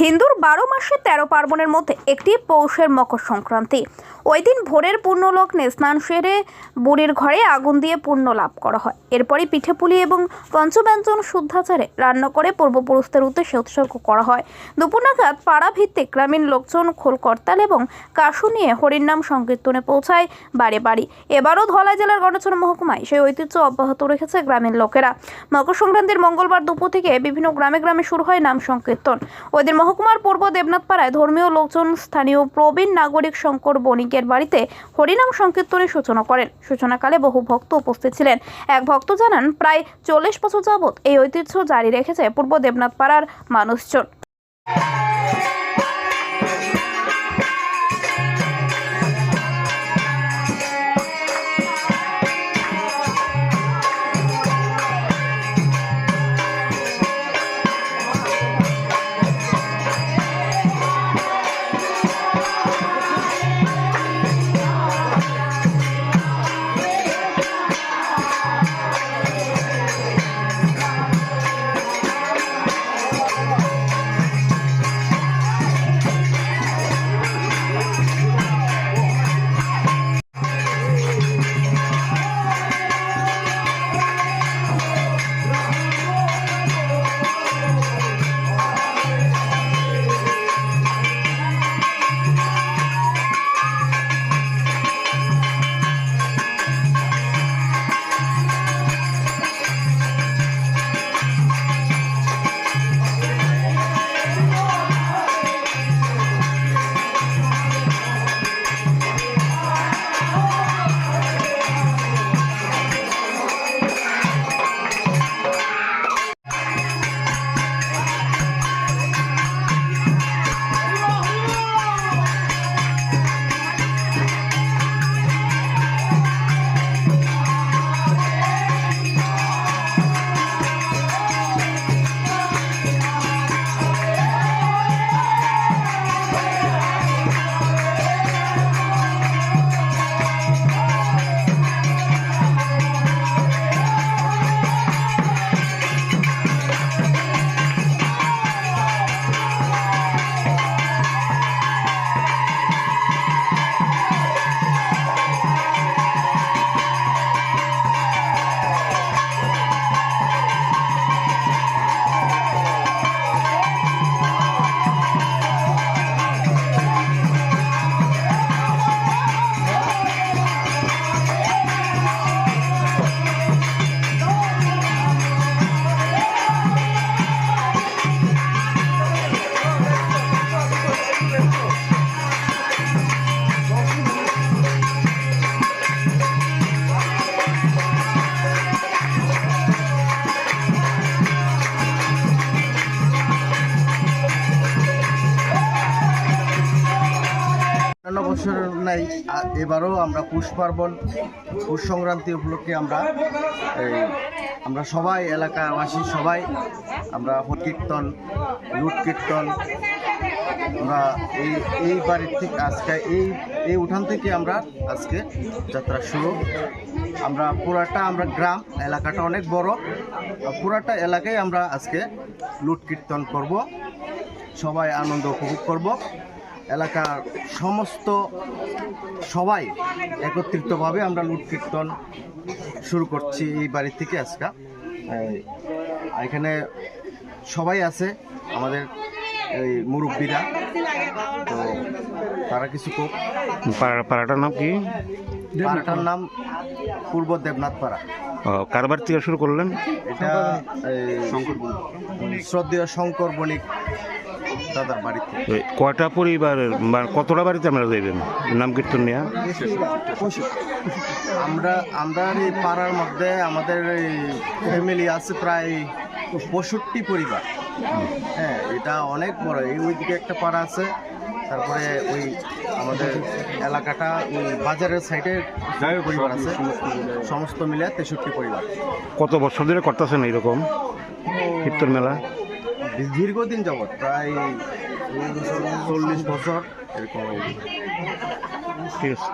হিন্দুর বারো মাসে তেরো পার্বণের মধ্যে একটি পৌষের মকর সংক্রান্তি। ওই দিন ভোরের পূর্ণলগ্নে স্নান সেরে বুড়ির ঘরে আগুন দিয়ে পুণ্য লাভ করা হয়। এরপরই পিঠেপুলি এবং পঞ্চব্যঞ্জন শুদ্ধাচারে রান্না করে পূর্বপুরুষদের উদ্দেশ্যে উৎসর্গ করা হয়। দুপুর নাগাদ পাড়া ভিত্তিক গ্রামীণ লোকজন খোল করতাল এবং কাশু নিয়ে হরিনাম সংকীর্তনে পৌঁছায় বাড়ি বাড়ি। এবারও ধলাই জেলার গণচর মহকুমায় সেই ঐতিহ্য অব্যাহত রেখেছে গ্রামীণ লোকেরা। মকর সংক্রান্তির মঙ্গলবার দুপুর থেকে বিভিন্ন গ্রামে গ্রামে শুরু হয় নাম সংকীর্তন। ওই দিন মহকুমার পূর্ব দেবনাথপাড়ায় ধর্মীয় লোকজন, স্থানীয় প্রবীণ নাগরিক শঙ্কর বণিকের বাড়িতে হরিনাম সংকীর্তনের সূচনা করেন। সূচনাকালে বহু ভক্ত উপস্থিত ছিলেন। এক ভক্ত জানান, প্রায় চল্লিশ বছর যাবৎ এই ঐতিহ্য জারি রেখেছে পূর্ব দেবনাথপাড়ার মানুষজন। অন্যান্য বছর নাই এবারও আমরা পুষ পার্বণ, পুষ সংক্রান্তি উপলক্ষে আমরা এই, আমরা সবাই, এলাকাবাসী সবাই আমরা কীর্তন, লুট কীর্তন, আমরা এই এই বাড়ির থেকে আজকে এই এই উঠান থেকে আমরা আজকে যাত্রা শুরু। আমরা পুরাটা আমরা গ্রাম, এলাকাটা অনেক বড়। পুরাটা এলাকায় আমরা আজকে লুট কীর্তন করব। সবাই আনন্দ উপভোগ করব। এলাকার সমস্ত সবাই একত্রিতভাবে আমরা লুট কীর্তন শুরু করছি এই বাড়ি থেকে আজকে। এখানে সবাই আছে আমাদের এই মুরব্বীরা। তো তারা কিছু কোক পাড়াটার নাম কি? পাড়াটার নাম পূর্ব দেবনাথ পাড়া। ও, কারবার থেকে শুরু করলেন? এটা শঙ্কর শ্রদ্ধেয় শঙ্কর বণিক দাদার বাড়িতে কয়টা পরিবারের বা কতটা বাড়িতে আপনারা যাইবেন? নাম কীর্তন নিয়ে? আমরা আমরা এই পাড়ার মধ্যে আমাদের ফ্যামিলি আছে প্রায় পঁয়ষট্টি পরিবার। হ্যাঁ এটা অনেক বড়। এই ওইদিকে একটা পাড়া আছে তারপরে ওই আমাদের এলাকাটা ওই বাজারের সাইডে পরিবার আছে। সমস্ত মিলে। তেষট্টি পরিবার। কত বছর ধরে করতেছেন এইরকম কীর্তন মেলা? দীর্ঘদিন যাবৎ প্রায় চল্লিশ বছর এরকম। ঠিক আছে।